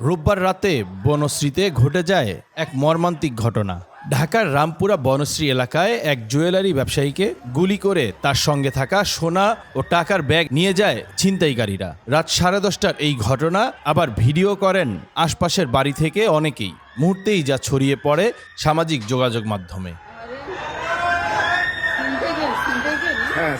রোববার রাতে বনশ্রীতে ঘটে যায় এক মর্মান্তিক ঘটনা। ঢাকার রামপুরা বনশ্রী এলাকায় এক জুয়েলারি ব্যবসায়ীকে গুলি করে তার সঙ্গে থাকা সোনা ও টাকার ব্যাগ নিয়ে যায় ছিনতাইকারীরা। রাত সাড়ে দশটার এই ঘটনা আবার ভিডিও করেন আশপাশের বাড়ি থেকে অনেকেই। মুহূর্তেই যা ছড়িয়ে পড়ে সামাজিক যোগাযোগ মাধ্যমে। হ্যাঁ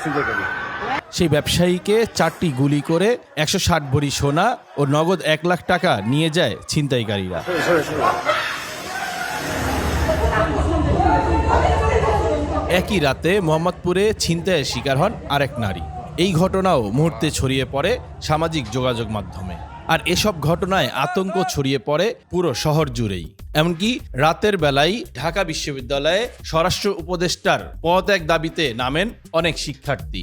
সেই ব্যবসায়ীকে চারটি গুলি করে একশো ষাট ভরি সোনা ও নগদ এক লাখ টাকা নিয়ে যায় ছিনতাইকারীরা। একই রাতে মোহাম্মদপুরে ছিনতাইয়ের শিকার হন আরেক নারী। এই ঘটনাও মুহূর্তে ছড়িয়ে পড়ে সামাজিক যোগাযোগ মাধ্যমে। আর এসব ঘটনায় আতঙ্ক ছড়িয়ে পড়ে পুরো শহর জুড়েই। এমনকি রাতের বেলায় ঢাকা বিশ্ববিদ্যালয়ে স্বরাষ্ট্র উপদেষ্টার পদত্যাগ দাবিতে নামেন অনেক শিক্ষার্থী।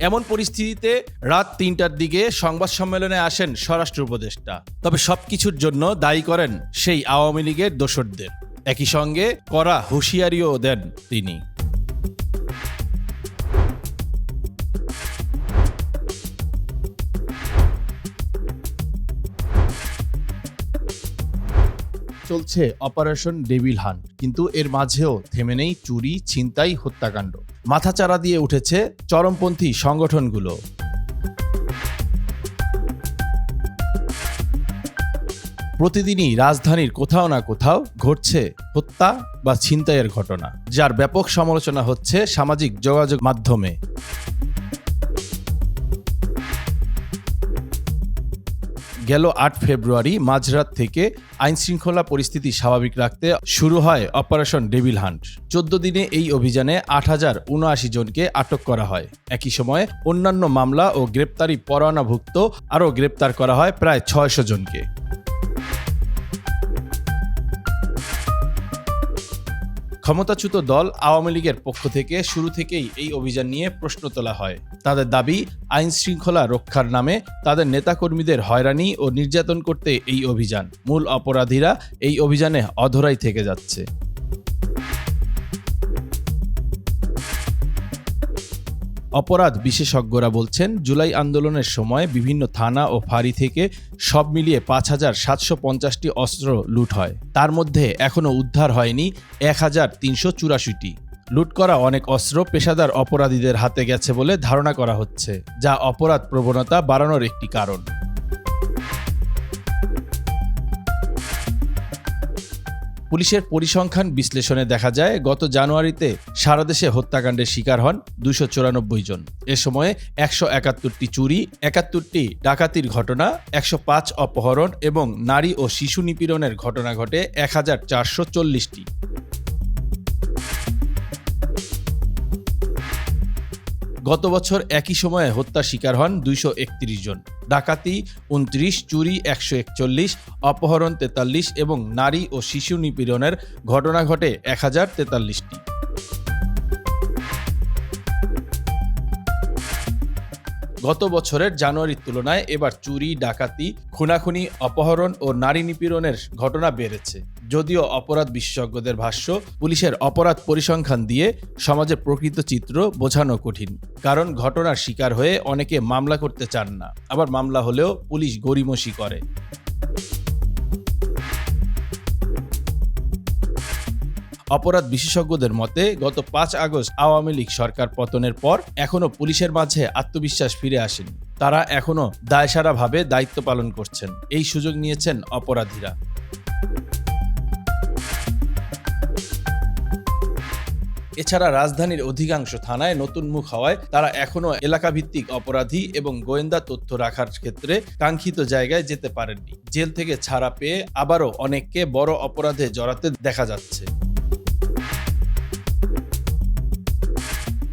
এমন পরিস্থিতিতে রাত তিনটার দিকে সংবাদ সম্মেলনে আসেন স্বরাষ্ট্র উপদেষ্টা। তবে সবকিছুর জন্য দায়ী করেন সেই আওয়ামী লীগের দোসরদের। একই সঙ্গে করা হুঁশিয়ারিও দেন তিনি। চলছে অপারেশন ডেভিল হান্ট কিন্তু এর মাঝেও থেমে নেই চুরি, ছিনতাই, হত্যাকাণ্ড। মাথাচাড়া দিয়ে উঠেছে চরমপন্থী সংগঠনগুলো। প্রতিদিনই রাজধানীর কোথাও না কোথাও ঘটছে হত্যা বা ছিনতাইয়ের ঘটনা, যার ব্যাপক সমালোচনা হচ্ছে সামাজিক যোগাযোগ মাধ্যমে। গেল আট ফেব্রুয়ারি মাঝরাত থেকে আইন শৃঙ্খলা পরিস্থিতি স্বাভাবিক রাখতে শুরু হয় অপারেশন ডেভিল হান্ট। চোদ্দ দিনে এই অভিযানে আট হাজার উনআশি জনকে আটক করা হয়। একই সময়ে অন্যান্য মামলা ও গ্রেপ্তারি পরোয়ানাভুক্ত আরও গ্রেপ্তার করা হয় প্রায় ছয়শো জনকে। ক্ষমতাচ্যুত দল আওয়ামী লীগের পক্ষ থেকে শুরু থেকেই এই অভিযান নিয়ে প্রশ্ন তোলা হয়। তাদের দাবি, আইন শৃঙ্খলা রক্ষার নামে তাদের নেতাকর্মীদের হয়রানি ও নির্যাতন করতে এই অভিযান। মূল অপরাধীরা এই অভিযানে অধরাই থেকে যাচ্ছে। অপরাধ বিশেষজ্ঞরা বলছেন, জুলাই আন্দোলনের সময় বিভিন্ন থানা ও ফাঁড়ি থেকে সব মিলিয়ে পাঁচ হাজার সাতশো পঞ্চাশটি অস্ত্র লুট হয়। তার মধ্যে এখনও উদ্ধার হয়নি এক হাজার তিনশো চুরাশিটি। লুট করা অনেক অস্ত্র পেশাদার অপরাধীদের হাতে গেছে বলে ধারণা করা হচ্ছে, যা অপরাধ প্রবণতা বাড়ানোর একটি কারণ। পুলিশের পরিসংখ্যান বিশ্লেষণে দেখা যায়, গত জানুয়ারিতে সারা দেশে হত্যাকাণ্ডের শিকার হন দুশো চুরানব্বই জন। এ সময়ে একশো একাত্তরটি চুরি, একাত্তরটি ডাকাতির ঘটনা, একশো পাঁচ অপহরণ এবং নারী ও শিশু নিপীড়নের ঘটনা ঘটে এক হাজার চারশো চল্লিশটি। গত বছর একই সময়ে হত্যা শিকার হন দুইশো একত্রিশ জন। ডাকাতি উনত্রিশ, চুরি একশো একচল্লিশ, অপহরণ তেতাল্লিশ এবং নারী ও শিশু নিপীড়নের ঘটনা ঘটে এক হাজার তেতাল্লিশটি। গত বছরের জানুয়ারির তুলনায় এবার চুরি, ডাকাতি, খুনাখুনি, অপহরণ ও নারী নিপীড়নের ঘটনা বেড়েছে। যদিও অপরাধ বিশেষজ্ঞদের ভাষ্য, পুলিশের অপরাধ পরিসংখ্যান দিয়ে সমাজের প্রকৃত চিত্র বোঝানো কঠিন, কারণ ঘটনার শিকার হয়ে অনেকে মামলা করতে চান না। আবার মামলা হলেও পুলিশ গড়িমসি করে। অপরাধ বিশেষজ্ঞদের মতে, গত পাঁচ আগস্ট আওয়ামী লীগ সরকার পতনের পর এখনও পুলিশের মাঝে আত্মবিশ্বাস ফিরে আসেনি। তারা এখনও দায়সারাভাবে দায়িত্ব পালন করছেন। এই সুযোগ নিয়েছেন অপরাধীরা। এছাড়া রাজধানীর অধিকাংশ থানায় নতুন মুখ হওয়ায় তারা এখনও এলাকাভিত্তিক অপরাধী এবং গোয়েন্দা তথ্য রাখার ক্ষেত্রে কাঙ্ক্ষিত জায়গায় যেতে পারেননি। জেল থেকে ছাড়া পেয়ে আবারও অনেককে বড় অপরাধে জড়াতে দেখা যাচ্ছে।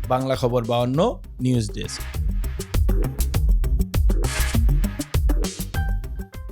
বাংলা খবর বাউন্ন, নিউজ ডেস্ক।